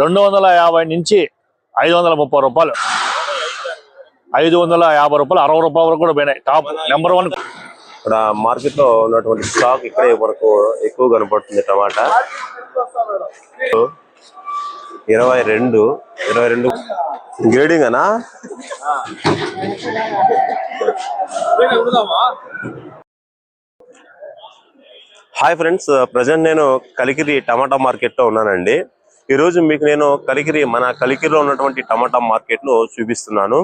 రెండు వందల యాభై నుంచి ఐదు వందల ముప్పై రూపాయలు. ఐదు వందల యాభై రూపాయలు అరవై రూపాయల వరకు కూడా పోయినాయి. టాప్ నెంబర్ వన్ ఇక్కడ మార్కెట్లో ఉన్నటువంటి స్టాక్ ఇక్కడే మనకు ఎక్కువ కనపడుతుంది టమాటా. ఇరవై రెండు ఇరవై రెండు గ్రేడింగ్ అనా? హాయ్ ఫ్రెండ్స్ ప్రజెంట్ నేను కలికిరి టమాటా మార్కెట్లో ఉన్నానండి. ఈ రోజు మీకు నేను కలికిరి మన కలికిరిలో ఉన్నటువంటి టమాటా మార్కెట్లో చూపిస్తున్నాను.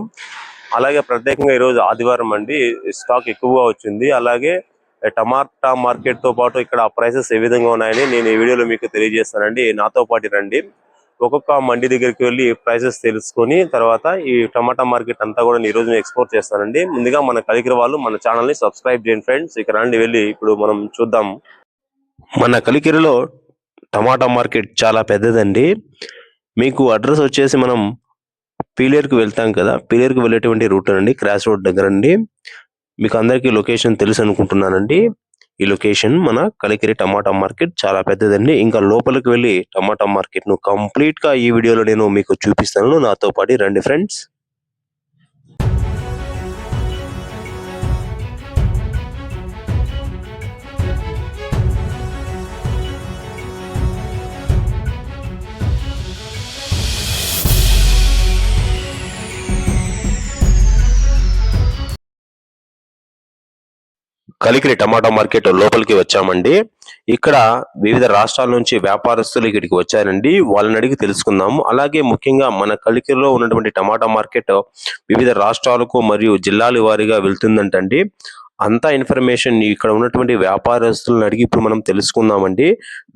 అలాగే ప్రత్యేకంగా ఈరోజు ఆదివారం అండి స్టాక్ ఎక్కువగా వచ్చింది. అలాగే టమాటా మార్కెట్తో పాటు ఇక్కడ ప్రైసెస్ ఏ విధంగా ఉన్నాయని నేను ఈ వీడియోలో మీకు తెలియజేస్తానండి. నాతో పాటు రండి. ఒక్కొక్క మండి దగ్గరికి వెళ్ళి ప్రైసెస్ తెలుసుకొని తర్వాత ఈ టమాటా మార్కెట్ అంతా కూడా ఈ రోజు ఎక్స్పోర్ట్ చేస్తానండి. ముందుగా మన కలికిరి వాళ్ళు మన ఛానల్ని సబ్స్క్రైబ్ చేయండి ఫ్రెండ్స్. ఇక్కడ రండి వెళ్ళి ఇప్పుడు మనం చూద్దాం. మన కలికిరిలో టమాటా మార్కెట్ చాలా పెద్దదండి. మీకు అడ్రస్ వచ్చేసి మనం పీలేరుకు వెళ్తాం కదా పీలేరుకు వెళ్ళేటువంటి రూట్ అండి క్రాస్ రోడ్ దగ్గర అండి మీకు అందరికీ లొకేషన్ తెలుసు అనుకుంటున్నానండి. ఈ లొకేషన్ మన కలికిరి టమాటా మార్కెట్ చాలా పెద్దదండి. ఇంకా లోపలికి వెళ్ళి టమాటా మార్కెట్ను కంప్లీట్గా ఈ వీడియోలో నేను మీకు చూపిస్తాను. నాతో పాటు రండి ఫ్రెండ్స్. కలికిరి టమాటా మార్కెట్ లోపలికి వచ్చామండి. ఇక్కడ వివిధ రాష్ట్రాల నుంచి వ్యాపారస్తులు ఇక్కడికి వచ్చారండి. వాళ్ళని అడిగి తెలుసుకుందాము. అలాగే ముఖ్యంగా మన కలికిరిలో ఉన్నటువంటి టమాటా మార్కెట్ వివిధ రాష్ట్రాలకు మరియు జిల్లాల వారీగా వెళ్తుందంటండి. అంతా ఇన్ఫర్మేషన్ ఇక్కడ ఉన్నటువంటి వ్యాపారస్తులను అడిగి ఇప్పుడు మనం తెలుసుకుందామండి.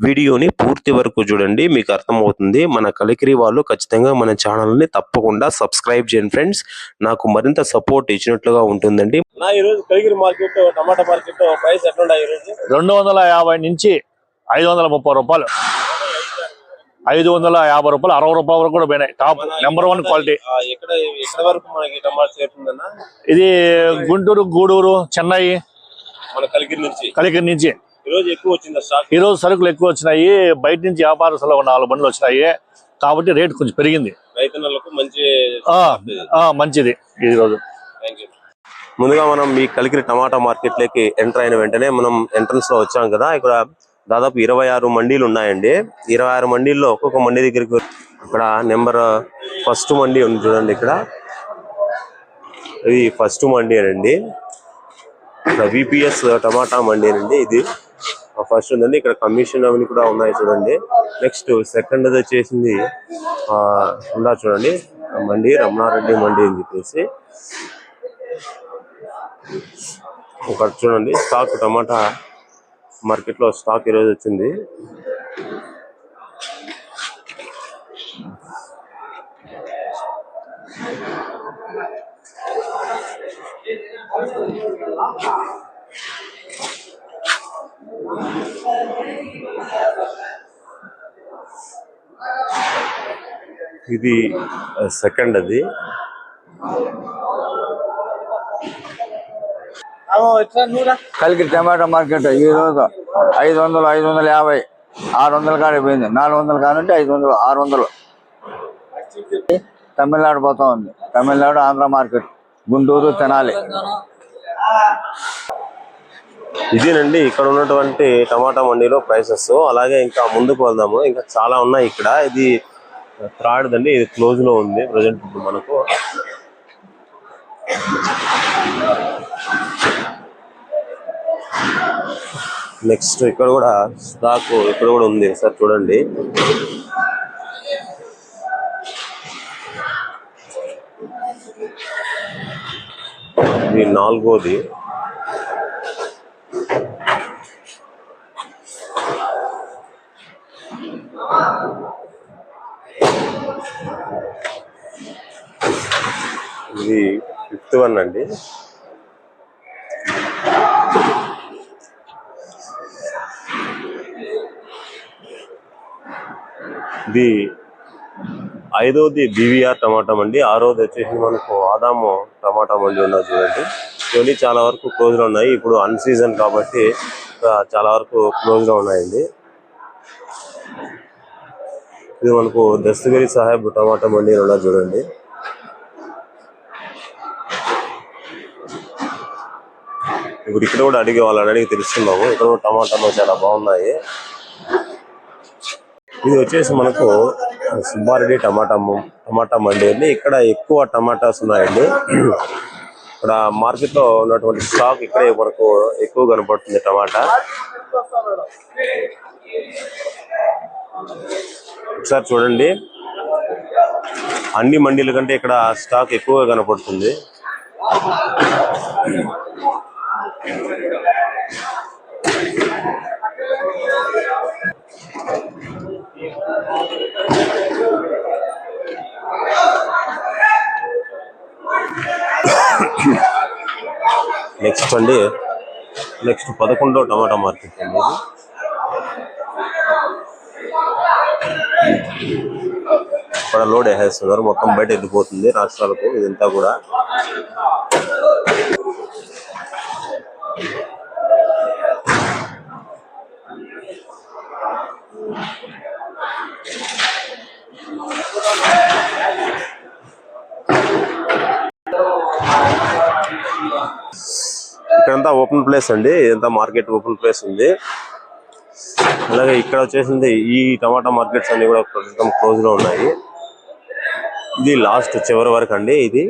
వీడియోని పూర్తి వరకు చూడండి మీకు అర్థమవుతుంది. మన కలికిరి వాళ్ళు ఖచ్చితంగా మన ఛానల్ని తప్పకుండా సబ్స్క్రైబ్ చేయండి ఫ్రెండ్స్. నాకు మరింత సపోర్ట్ ఇచ్చినట్లుగా ఉంటుందండి. నా మార్కెట్ టమాటా మార్కెట్ ప్రైస్ ఎట్లుంటాయి ఈ రోజు రెండు వందల యాభై నుంచి ఐదు వందల ముప్పై రూపాయలు. ఐదు వందల యాభై రూపాయలు అరవై రూపాయల వరకు కూడా పోయినాయి. టాప్ నెంబర్ వన్ క్వాలిటీ ఎక్కడ ఎక్కడ వరకు మనకి టమాటా చేరుతుందన్న ఇది గుంటూరు గూడూరు చెన్నై మన కలిగిరి నుంచి. కలికిరి నుంచి. ఈ రోజు సరుకులు ఎక్కువ వచ్చినాయి. బయట నుంచి వ్యాపారస్తులు ఒక నాలుగు బండ్లు వచ్చినాయి. కాబట్టి రేట్ కొంచెం పెరిగింది. రైతన్నలకు మంచి ఆ, ఆ, మంచిది ఈ రోజు. ముందుగా మనం ఈ కలికిరి టమాటా మార్కెట్లోకి ఎంటర్ అయిన వెంటనే మనం ఎంట్రన్స్లో వచ్చాం కదా. ఇక్కడ దాదాపు ఇరవై ఆరు మండీలు ఉన్నాయండి. ఇరవై ఆరు మండీల్లో ఒక్కొక్క మండీ దగ్గరికి ఇక్కడ నెంబర్ ఫస్ట్ మండీ ఉంది చూడండి ఇక్కడ. ఇది ఫస్ట్ మండీ అండి విపిఎస్ టమాటా మండీ అండి ఇది ఫస్ట్ ఉందండి. ఇక్కడ కమిషన్ అవన్నీ కూడా ఉన్నాయి చూడండి. నెక్స్ట్ సెకండ్ వచ్చేసింది ఆ, ఉందా చూడండి. మండి రమణారెడ్డి మండి అని చెప్పేసి. ఒకటి చూడండి స్టాక్ టమాటా మార్కెట్లో స్టాక్ ఈరోజు వచ్చింది. ఇది సెకండ్ అది. కలికి టమాటా మార్కెట్ ఈ రోజు ఐదు వందలు ఐదు వందల యాభై. ఆరు వందల కాడ పోయింది. నాలుగు వందల కానుంటే ఐదు వందలు ఆరు వందలు తమిళనాడు పోతా ఉంది. తమిళనాడు ఆంధ్ర మార్కెట్. గుంటూరు తెనాలి. ఇదేనండి ఇక్కడ ఉన్నటువంటి టమాటా మండీలో ప్రైసెస్. అలాగే ఇంకా ముందుకు వెళ్దాము. ఇంకా చాలా ఉన్నాయి ఇక్కడ. ఇది థర్డ్ అండి ఇది క్లోజ్లో ఉంది. ప్రజెంట్ ఇప్పుడు మనకు నెక్స్ట్ ఇక్కడ కూడా స్టాక్ ఇక్కడ కూడా ఉంది సార్ చూడండి. ఇది నాలుగోది. ఇది ఫిఫ్త్ వన్ అండి. ఇది ఐదోది బీవీఆర్ టమాటా మండి ఆరోది వచ్చేసి మనకు ఆదాము టమాటా మండి ఉన్నది చూడండి. ఇవన్నీ చాలా వరకు క్లోజ్లో ఉన్నాయి. ఇప్పుడు అన్ సీజన్ కాబట్టి చాలా వరకు క్లోజ్లో ఉన్నాయండి. ఇది మనకు దస్తగిరి సాహెబ్ టమాటా మండి ఉన్నది చూడండి. ఇప్పుడు ఇక్కడ కూడా అడిగే వాళ్ళని అడిగి తెలుసుకున్నాము ఇక్కడ కూడా టమాటాలు చాలా బాగున్నాయి. ఇది వచ్చేసి మనకు సుబ్బారెడ్డి టమాటా టమాటా మండి అండి. ఇక్కడ ఎక్కువ టమాటాస్ ఉన్నాయండి. ఇక్కడ మార్కెట్లో ఉన్నటువంటి స్టాక్ ఇక్కడే మనకు ఎక్కువ కనపడుతుంది టమాటా. ఒకసారి చూడండి. అన్ని మండీల కంటే ఇక్కడ స్టాక్ ఎక్కువగా కనపడుతుంది నెక్స్ట్ అండి. నెక్స్ట్ పదకొండో టమాటా మార్కెట్ అండి ఇక్కడ లోడ్ వేసేస్తున్నారు. మొత్తం బయట వెళ్ళిపోతుంది రాష్ట్రాలకు ఇదంతా కూడా. ఇదంతా ఓపెన్ ప్లేస్ అండి. ఇదంతా మార్కెట్ ఓపెన్ ప్లేస్ ఉంది. అలాగే ఇక్కడ వచ్చేసింది ఈ టమాటా మార్కెట్స్ అన్ని కూడా ప్రస్తుతం క్లోజ్లో ఉన్నాయి. ఇది లాస్ట్ చివరి వరకు అండి ఇది.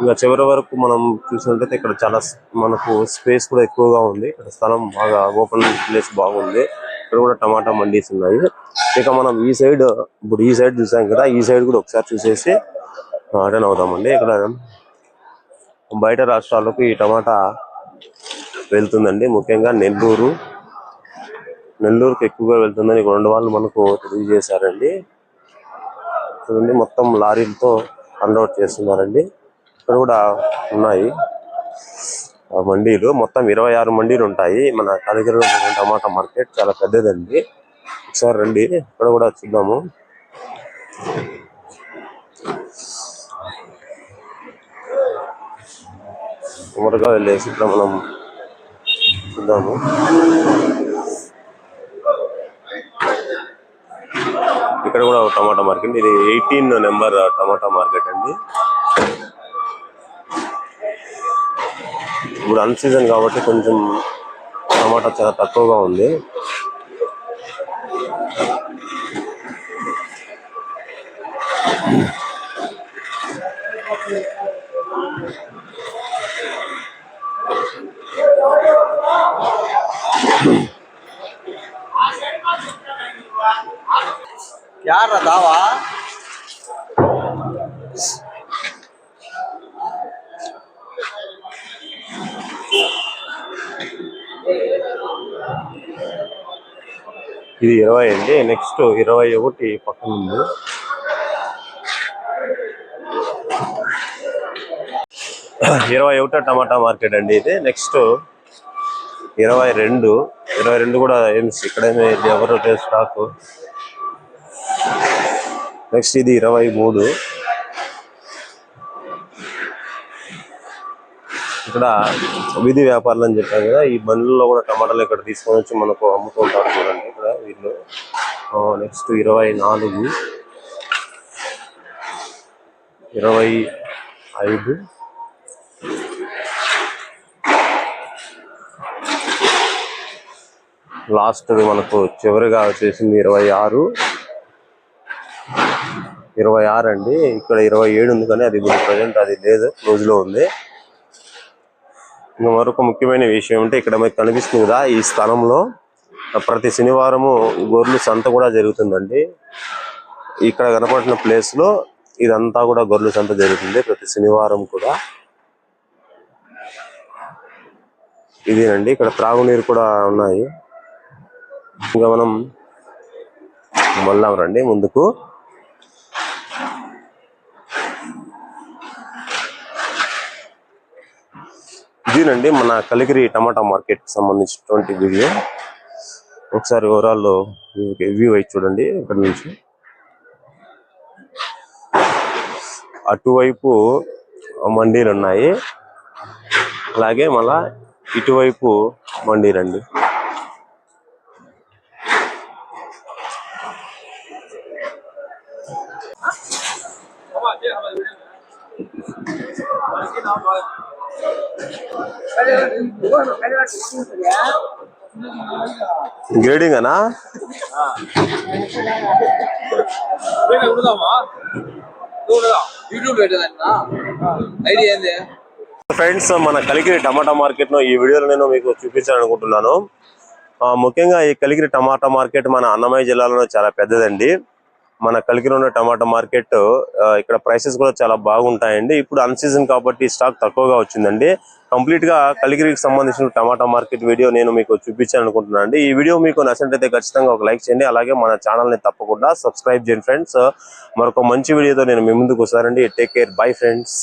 ఇంకా చివరి వరకు మనం చూసినట్లయితే ఇక్కడ చాలా మనకు స్పేస్ కూడా ఎక్కువగా ఉంది. ఇక్కడ స్థలం బాగా ఓపెన్ ప్లేస్ బాగుంది. ఇక్కడ కూడా టమాటా మండీస్ ఉన్నాయి. ఇక మనం ఈ సైడ్ ఇప్పుడు ఈ సైడ్ చూసాం కదా ఈ సైడ్ కూడా ఒకసారి చూసేసి రిటర్న్ అవుదామండి. ఇక్కడ బయట రాష్ట్రాలకు ఈ టమాటా వెళ్తుందండి. ముఖ్యంగా నెల్లూరు. నెల్లూరుకి ఎక్కువగా వెళ్తుందని రెండు వాళ్ళు మనకు తెలియజేశారండి. చూడండి మొత్తం లారీలతో అన్లోడ్ చేస్తున్నారండి. ఇక్కడ కూడా ఉన్నాయి. ఆ మండీలు. మొత్తం ఇరవై ఆరు మండీలు ఉంటాయి. మన కలిగిరి టమాటా మార్కెట్ చాలా పెద్దదండి. ఒకసారి రండి. ఇక్కడ కూడా చూద్దాము. త్వరగా వెళ్ళేసి ఇక్కడ మనం చూద్దాము. ఇక్కడ కూడా ఒక టమాటా మార్కెట్ ఇది ఎయిటీన్ నెంబర్ టమాటా మార్కెట్ అండి. ఇప్పుడు అన్ సీజన్ కాబట్టి కొంచెం టమాటా చాలా తక్కువగా ఉంది. யார் தாவா ఇది ఇరవై అండి. నెక్స్ట్ ఇరవై ఒకటి పక్కన ఉంది. ఇరవై ఒకటో టమాటా మార్కెట్ అండి ఇది. నెక్స్ట్ ఇరవై రెండు. ఇరవై రెండు కూడా ఏమి ఇక్కడేమి ఎవరు స్టాక్ నెక్స్ట్ ఇది ఇరవై మూడు. ఇక్కడ వీధి వ్యాపారాలు అని చెప్పాను కదా ఈ బండ్లలో కూడా టమాటాలు ఇక్కడ తీసుకొని వచ్చి మనకు అమ్ముతుంటారు చూడండి ఇక్కడ వీళ్ళు. నెక్స్ట్ ఇరవై నాలుగు. ఇరవై ఐదు. లాస్ట్ మనకు చివరిగా వచ్చేసింది ఇరవై ఆరు. ఇరవై ఆరు అండి. ఇక్కడ ఇరవై ఏడు ఉంది కానీ అది ఇప్పుడు ప్రజెంట్ అది లేదు క్లోజ్లో ఉంది. ఇంకా మరొక ముఖ్యమైన విషయం అంటే ఇక్కడ మీకు కనిపిస్తుంది కదా ఈ స్థలంలో ప్రతి శనివారము గొర్రెలు సంత కూడా జరుగుతుందండి. ఇక్కడ కనపడిన ప్లేస్లో ఇదంతా కూడా గొర్రెల సంత జరుగుతుంది ప్రతి శనివారం కూడా. ఇదేనండి ఇక్కడ త్రాగునీరు కూడా ఉన్నాయి. ఇంకా మనం వెళ్దాం రండి ముందుకు. ఇదేనండి మన కలిగిరి టమాటా మార్కెట్ సంబంధించినటువంటి వీడియో ఒకసారి ఓవరాల్ వ్యూ అయి చూడండి ఇక్కడ నుంచి. అటువైపు మండీలు ఉన్నాయి అలాగే మళ్ళా ఇటువైపు మండీలండి. గ్రేడింగ్ అనా ఫ్రెండ్స్ మన కలిగిరి టమాటా మార్కెట్లో ఈ వీడియోలో నేను మీకు చూపించాలనుకుంటున్నాను. ముఖ్యంగా ఈ కలిగిరి టమాటా మార్కెట్ మన అన్నమయ్య జిల్లాలో చాలా పెద్దదండి. మన కలిగిరి ఉన్న టమాటా మార్కెట్ ఇక్కడ ప్రైసెస్ కూడా చాలా బాగుంటాయండి. ఇప్పుడు అన్ సీజన్ కాబట్టి స్టాక్ తక్కువగా వచ్చిందండి. కంప్లీట్గా కలిగిరికి సంబంధించిన టమాటా మార్కెట్ వీడియో నేను మీకు చూపించాలనుకుంటున్నాను అండి. ఈ వీడియో మీకు నచ్చినట్లయితే ఖచ్చితంగా ఒక లైక్ చేయండి. అలాగే మన ఛానల్ని తప్పకుండా సబ్స్క్రైబ్ చేయండి ఫ్రెండ్స్ మరొక మంచి వీడియోతో నేను మీ ముందుకు వస్తానండి. Take care bye friends